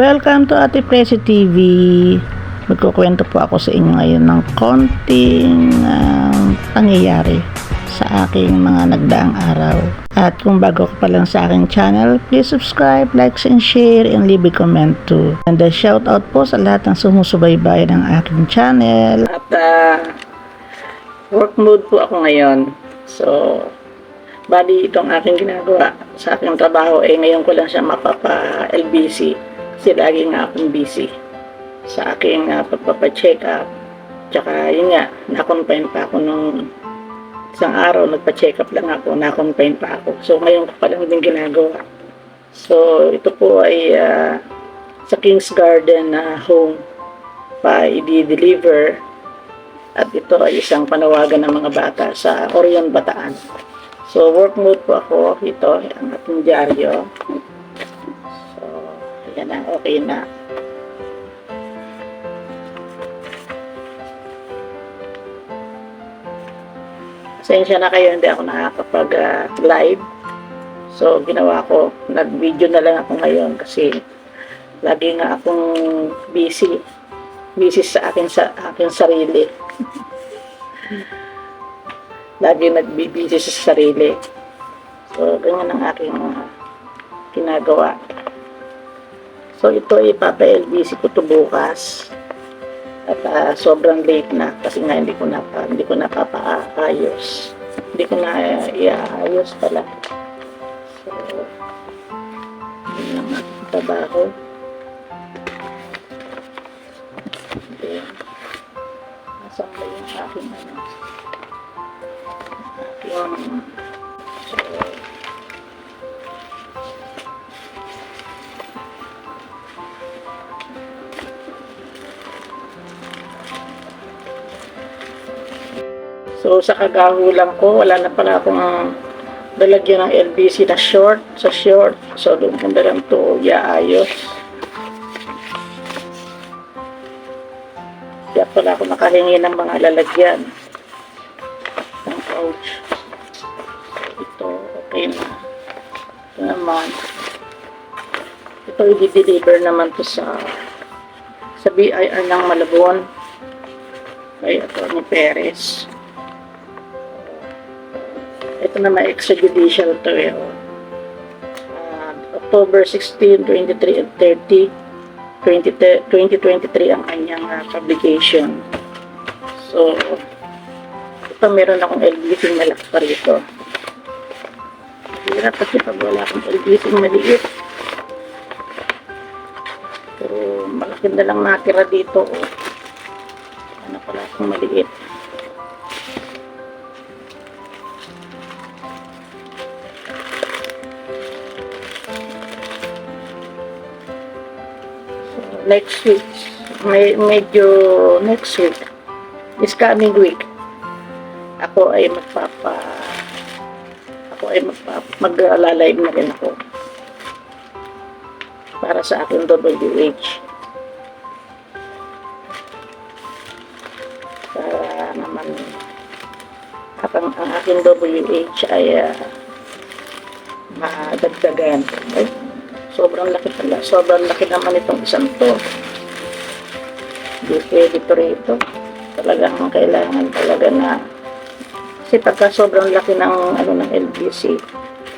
Welcome to Ate Presi TV. Magkukwento po ako sa inyo ngayon ng konting um, pangyayari sa aking mga nagdaang araw. At kung bago ka pa lang sa aking channel, please subscribe, like, and share, and leave a comment too. And a shout out po sa lahat ng sumusubaybay ng aking channel. At uh, work mode po ako ngayon. So, bali itong aking ginagawa sa aking trabaho, eh ngayon ko lang siya mapapa-LBC kasi lagi nga akong busy sa aking uh, pagpapa-check up. Tsaka yun nga, na-confine pa ako nung isang araw, nagpa-check up lang ako, na-confine pa ako. So ngayon ko pa lang din ginagawa. So ito po ay ah, sa King's Garden na home pa i-deliver at ito ay isang panawagan ng mga bata sa Orion Bataan. So work mode po ako, ito ang ating dyaryo. So ayan na, okay na. Pasensya na kayo, hindi ako nakakapag-live. so, ginawa ko, nag-video na lang ako ngayon kasi lagi nga akong busy. Busy sa akin sa aking sarili. lagi nagbibisi sa sarili. So, ganyan ang aking uh, ginagawa. So, ito ipapa-LBC ko to bukas. At ah, sobrang late na kasi nga hindi ko na hindi ko napapaayos. Hindi ko na uh, iaayos pala. So, yun lang aking trabaho. Then, nasaan ba yung aking ano? Aking, So, sa kagahulan ko, wala na pala akong lalagyan ng LBC na short, sa short. So, doon ko na lang ito iaayos. Kaya pala ako nakahingi ng mga lalagyan ng. So, ito, okay na. Ito naman. Ito, i-deliver naman to sa sa BIR ng Malabon kay Atty. Perez. Ito na extrajudicial to eh. Ah, October 16, 23, and 30, 20, 2023 ang kanyang ah, publication. So, ito meron akong LBC na pa rito. Hirap kasi pag wala akong LBC maliit. Pero malaki na lang natira dito. Oh. Ano pala akong maliit. Next week, may medyo next week, this coming week, ako ay magpapa, ako ay magpapa, mag-live na rin ako para sa aking WH. Para naman, kapag ang aking WH ay uh, madagdagan. Ay, sobrang laki pala. Sobrang laki naman itong isang to. Hindi pwede to rito. Talagang kailangan talaga na kasi pagka sobrang laki ng ano ng LBC,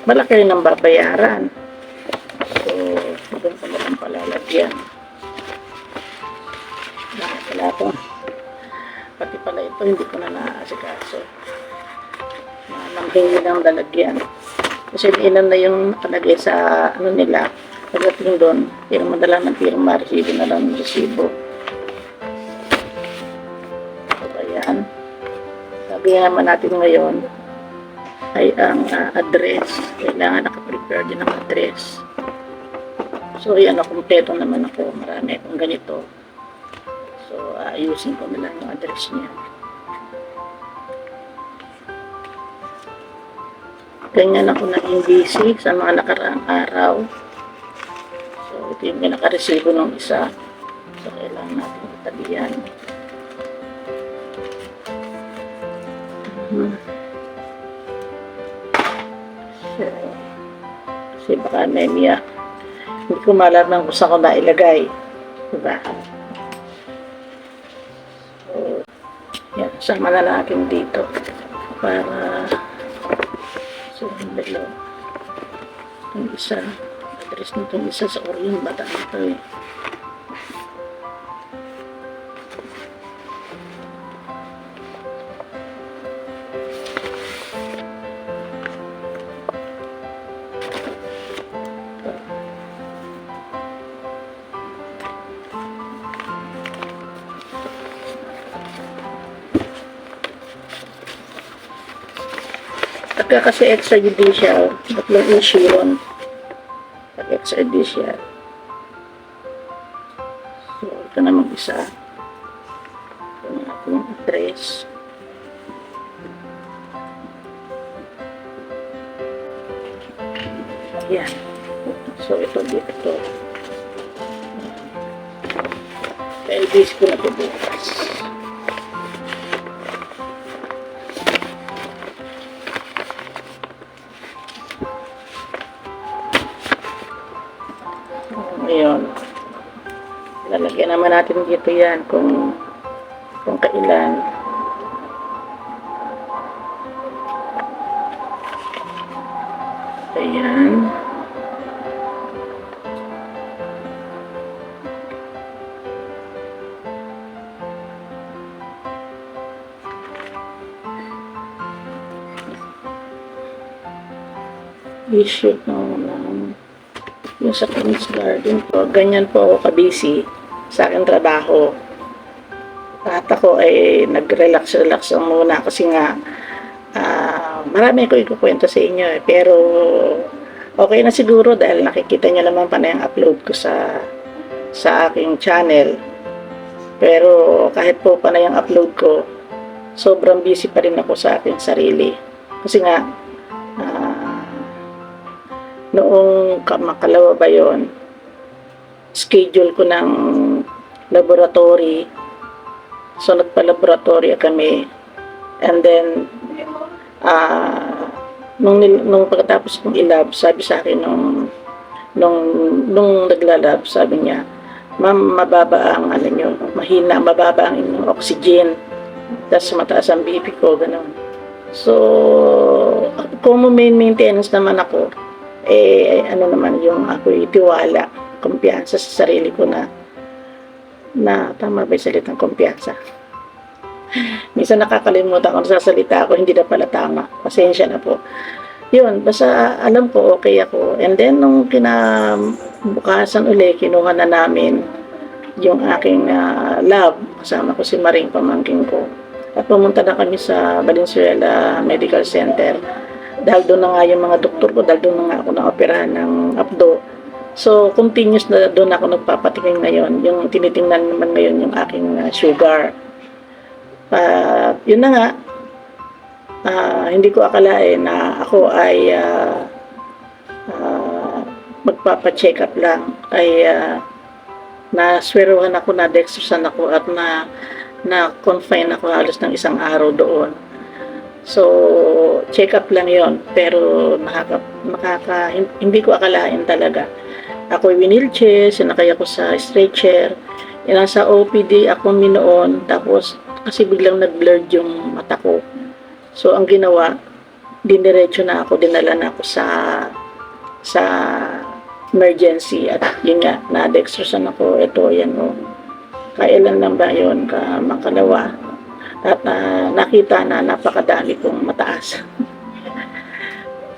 malaki rin ang babayaran. So, doon ko na lang palalagyan. Bakit pala? Pati pala ito, hindi ko na naasikaso. Na manghingi ng lalagyan. Kasi ilan na yung nakalagay sa ano nila, pagdating doon, pirma na lang ng pirma, resibo na lang ng resibo. So, ayan. Sabi naman natin ngayon ay ang ah, address. Kailangan nakaprepare din ng address. So, ayan, kumpleto naman ako. Marami akong ganito. So, ayusin ko na lang yung address niya. Ganyan ako naging busy sa mga nakaraang araw. So, ito yung nakareceive ng isa. So, kailangan natin itabihan. Mhm. So, kasi baka anemia. Hindi ko malaman kung saan ko nailagay. Diba? So, yan, sama na natin dito para isa, address nitong isa sa Orion, bata ito eh. Kasi extrajudicial, tatlong issue Pag extrajudicial. So, ito na mag-isa. Ito na ating address. Ayan. So, ito dito. Base ko na ito bukas. Naman natin dito yan kung kung kailan. Ayan. Issue no, ng yung sa Queen's Garden po, ganyan po ako kabisi sa aking trabaho. At ako ay nag-relax-relax lang muna kasi nga ah, marami ko ikukwento sa inyo eh. Pero okay na siguro dahil nakikita niyo naman pa na yung upload ko sa sa aking channel. Pero kahit po pa na yung upload ko, sobrang busy pa rin ako sa aking sarili. Kasi nga, ah, noong ka- makalawa ba yon schedule ko ng laboratory. So nagpa-laboratory kami. And then ah nung, nung pagkatapos kong ilab sabi sa akin nung nung nung naglalab sabi niya ma'am mababa ang ano nyo mahina mababa ang inyong oxygen. Tapos mataas ang BP ko ganun. So kung main maintenance naman ako eh ano naman yung ako tiwala, kumpiyansa sa sarili ko na na tama ba yung salitang kumpiyansa? Minsan nakakalimutan kung sasalita ako, hindi na pala tama. Pasensya na po. Yun, basta alam ko okay ako. And then, nung kinabukasan uli, kinuha na namin yung aking ah, lab. Kasama ko si Maring pamangking ko. At pumunta na kami sa Valenzuela Medical Center dahil doon na nga yung mga doktor ko, dahil doon na nga ako na-operahan ng abdo. So, continuous na doon ako nagpapatingin ngayon. Yung tinitingnan naman ngayon yung aking uh, sugar. At yun na nga, ah, hindi ko akalain na ako ay uh, magpapa-check up lang. Ay uh, nasweruhan ako, na dextrosan ako at na na-confine ako halos ng isang araw doon. So, check up lang yon pero nakaka, nakaka, hindi ko akalain talaga. Ako winilchair, sinakay ako sa stretcher, yung nasa OPD ako minoon, tapos kasi biglang nag-blurred yung mata ko. So, ang ginawa, diniretso na ako, dinala na ako sa sa emergency at yun nga, na-dextrosan ako, ito, yan o. Kailan lang ba yun, ka makalawa, at ah, nakita na napakadami kong mataas.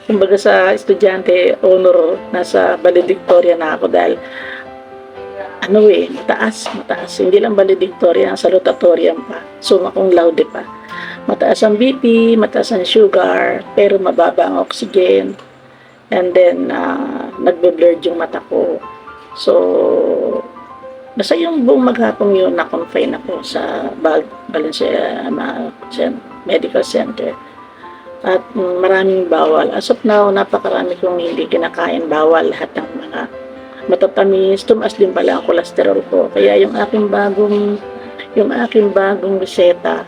Kumbaga sa estudyante, honor, nasa valedictoria na ako dahil ano eh, mataas, mataas. Hindi lang valedictoria, salutatorian pa. Summa cum laude pa. Mataas ang BP, mataas ang sugar, pero mababa ang oxygen. And then, uh, nagbe-blurred yung mata ko. So, Basta yung buong maghapong yun, na-confine ako sa Bal Valencia Cen- Medical Center. At maraming bawal. As of now, napakarami kong hindi kinakain bawal lahat ng mga matatamis. Tumaas din pala ang cholesterol ko. Kaya yung aking bagong yung aking bagong reseta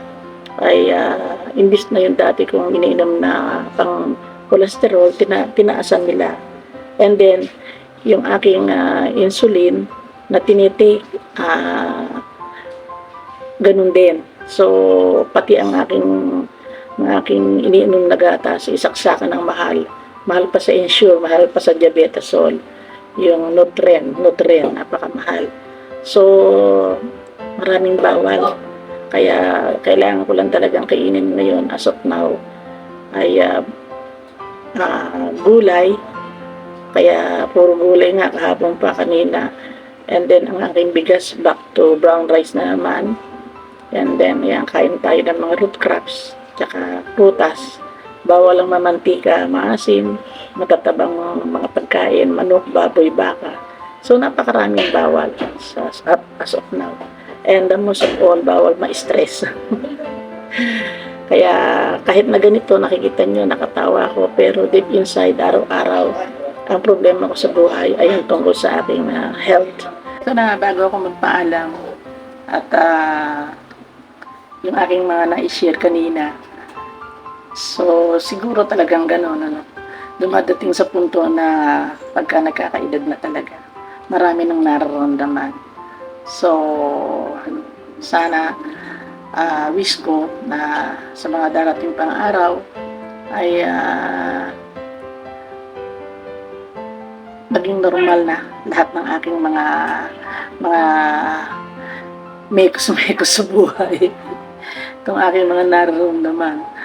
ay uh, imbis na yung dati kong iniinom na pang cholesterol, tina, tinaasan nila. And then, yung aking ah, insulin na tinitake, ah, ganun din. So, pati ang aking ang aking iniinom na gatas, isaksakan ng mahal. Mahal pa sa Ensure, mahal pa sa Diabetazole. Yung Nutren, Nutren, napakamahal. So, maraming bawal. Kaya, kailangan ko lang talagang kainin ngayon as of now ay ah, ah, gulay. Kaya, puro gulay nga kahapon pa kanina. And then, ang aking bigas back to brown rice na naman. And then, yan, kain tayo ng mga root crops, tsaka prutas. Bawal ang mamantika, maasim, matatabang mga pagkain, manok, baboy, baka. So, napakaraming bawal sa, as of now. And the most of all, bawal ma-stress. Kaya kahit na ganito, nakikita nyo, nakatawa ako, pero deep inside, araw-araw, ang problema ko sa buhay ay yung tungkol sa aking ah, health. Ito na, bago ako magpaalam, at ah, yung aking mga na-share kanina. So, siguro talagang gano'n, ano, dumadating sa punto na pagka nagkakaedad na talaga, marami nang nararamdaman. So, sana ah, wish ko na sa mga darating pang araw ay ah, maging normal na lahat ng aking mga mga mekos-mekos sa buhay. Itong aking mga nararamdaman.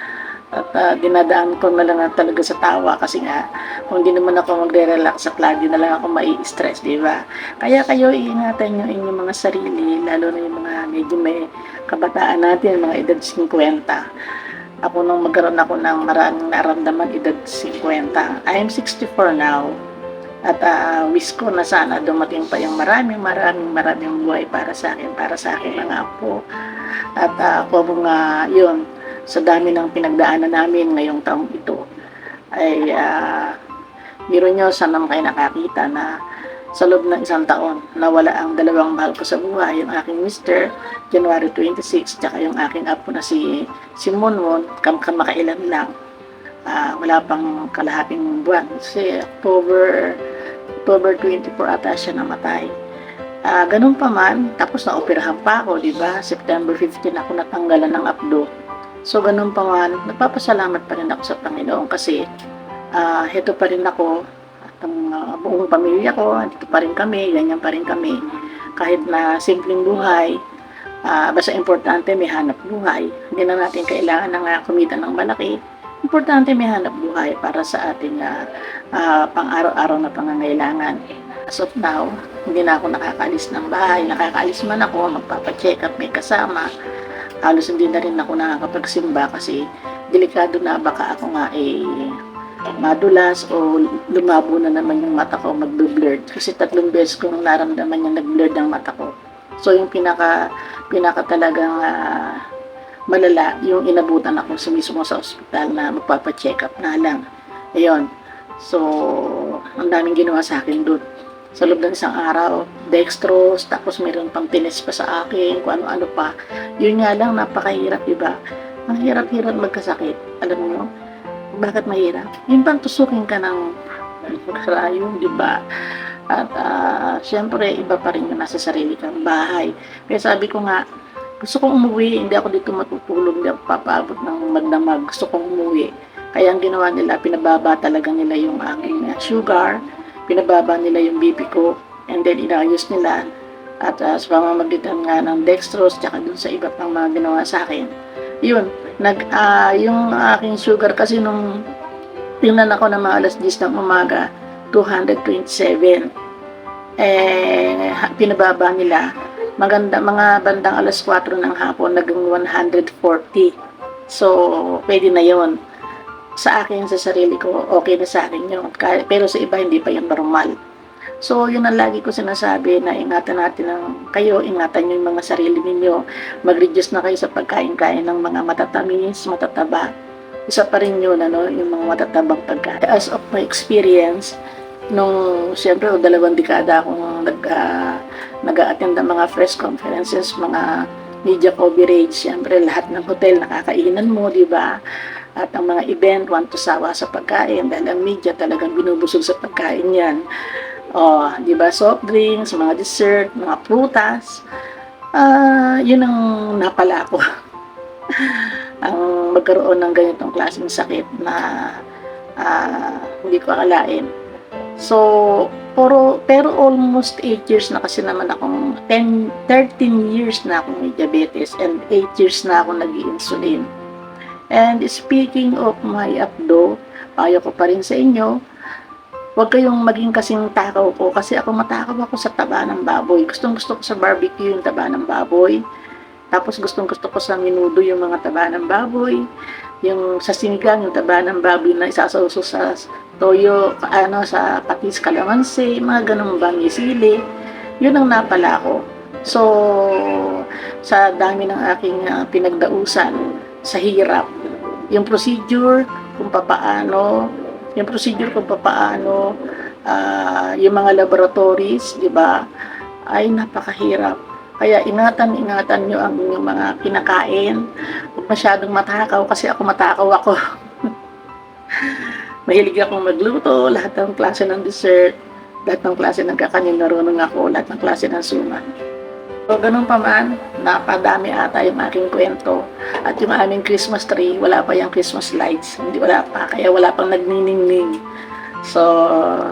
At ah, dinadaan ko na lang talaga sa tawa kasi nga kung hindi naman ako magre-relax at lagi na lang ako mai-stress, di ba? Kaya kayo iingatan nyo inyong mga sarili, lalo na yung mga medyo may kabataan natin, mga edad 50. Ako nung magkaroon ako ng maraming naramdaman edad 50. I am 64 now. At ah, wish ko na sana dumating pa yung maraming maraming maraming buhay para sa akin, para sa akin mga apo. At ah, ako mga yun, sa dami ng pinagdaanan namin ngayong taong ito, ay uh, biro nyo sana kayo nakakita na sa loob ng isang taon, nawala ang dalawang mahal ko sa buhay, yung aking mister, January 26, tsaka yung aking apo na si, si Monmon, kam kamakailan lang. Ah, wala pang kalahating buwan. Kasi October, October 24 ata siya namatay. Ah, ganun pa man, tapos na-operahan pa ako, di ba? September 15 ako natanggalan ng abdo. So, ganun pa man, nagpapasalamat pa rin ako sa Panginoon kasi ah heto pa rin ako at ang ah, buong pamilya ko, dito pa rin kami, ganyan pa rin kami. Kahit na simpleng buhay, ah basta importante may hanap buhay. Hindi na natin kailangan ng uh, kumita ng malaki. Importante may hanap buhay para sa ating ah, ah, pang-araw-araw na pangangailangan. As of now, hindi na ako nakakaalis ng bahay. Nakakaalis man ako, magpapacheck up, may kasama. Halos hindi na rin ako nakakapagsimba kasi delikado na baka ako nga eh madulas o lumabo na naman yung mata ko, magbe-blurred. Kasi tatlong beses kong naramdaman yung nag-blurred ang mata ko. So yung pinaka, pinaka talagang ah, malala, yung inabutan ako sa mismo sa ospital na magpapacheck up na lang. Ayun. So, ang daming ginawa sa akin doon. Sa loob ng isang araw, dextrose, tapos meron pang tinis pa sa akin, kung ano-ano pa. Yun nga lang, napakahirap, diba? Ang hirap-hirap magkasakit. Alam mo, bakit mahirap? Yung bang tusukin ka ng karayong, di ba? At ah, syempre, iba pa rin yung nasa sarili kang bahay. Kaya sabi ko nga, gusto kong umuwi, hindi ako dito matutulog, hindi ako papaabot ng magdamag, gusto kong umuwi. Kaya ang ginawa nila, pinababa talaga nila yung aking ah, sugar, pinababa nila yung BP ko, and then inayos nila at ah, sa pamamagitan nga ng dextrose, tsaka dun sa iba pang mga ginawa sa akin. Yun, nag, ah, yung aking sugar kasi nung tingnan ako ng mga alas 10 ng umaga, 227. Eh, pinababa nila. Maganda, mga bandang alas 4 ng hapon, naging 140. So, pwede na yon Sa akin, sa sarili ko, okay na sa akin yun. Pero sa iba, hindi pa yan normal. So, yun ang lagi ko sinasabi na ingatan natin ang kayo, ingatan nyo yung mga sarili ninyo. Mag-reduce na kayo sa pagkain-kain ng mga matatamis, matataba. Isa pa rin yun, ano, yung mga matatabang pagkain. As of my experience, nung siyempre o dalawang dekada akong nag, uh, nag-attend ng mga press conferences, mga media coverage, siyempre lahat ng hotel nakakainan mo, di ba? At ang mga event, want to sawa sa pagkain dahil ang media talagang binubusog sa pagkain yan. Oh, di ba? Soft drinks, mga dessert, mga prutas. Ah, yun ang napala ko. ang magkaroon ng ganitong klaseng sakit na ah, hindi ko akalain. So, pero, pero almost 8 years na kasi naman akong 10, 13 years na akong may diabetes and 8 years na akong nag insulin And speaking of my abdo, payo ko pa rin sa inyo, huwag kayong maging kasing takaw ko kasi ako matakaw ako sa taba ng baboy. Gustong gusto ko sa barbecue yung taba ng baboy. Tapos gustong gusto ko sa minudo yung mga taba ng baboy. Yung sa sinigang, yung taba ng baboy na isasawso sa toyo, ano, sa patis kalamansi, mga ganong bangi sili. Yun ang napala ko. So, sa dami ng aking ah, pinagdausan, sa hirap, yung procedure, kung papaano, yung procedure kung papaano, ah, yung mga laboratories, di ba, ay napakahirap. Kaya ingatan-ingatan nyo ang inyong mga kinakain. Huwag masyadong matakaw kasi ako matakaw ako. Mahilig akong magluto, lahat ng klase ng dessert, lahat ng klase ng kakanin narunong ako, lahat ng klase ng suman. So, ganun pa man, napadami ata yung aking kwento. At yung aming Christmas tree, wala pa yung Christmas lights. Hindi wala pa, kaya wala pang nagniningning. So,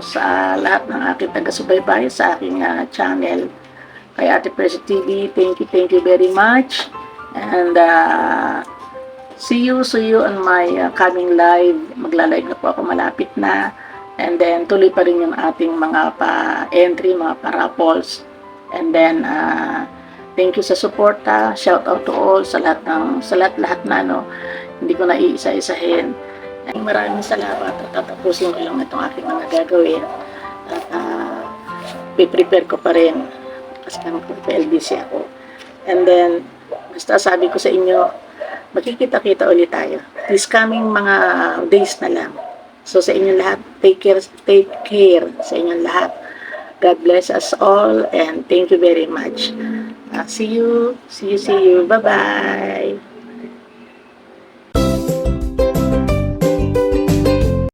sa lahat ng aking taga-subaybay sa aking ah, channel, kay Ate Percy TV, thank you, thank you very much. And uh, see you, see you on my uh, coming live. Magla-live na po ako malapit na. And then, tuloy pa rin yung ating mga pa-entry, mga pa-raffles. And then, uh, thank you sa suporta. Shout out to all sa lahat ng, sa lahat-lahat na, no. Hindi ko na iisa-isahin. Maraming salamat at tatapusin ko lang itong aking mga gagawin. At uh, prepare ko pa rin kasi naman po LBC ako. And then, basta sabi ko sa inyo, magkikita-kita ulit tayo. This coming mga days na lang. So sa inyong lahat, take care, take care sa inyong lahat. God bless us all and thank you very much. Uh, see you, see you, see you. Bye-bye.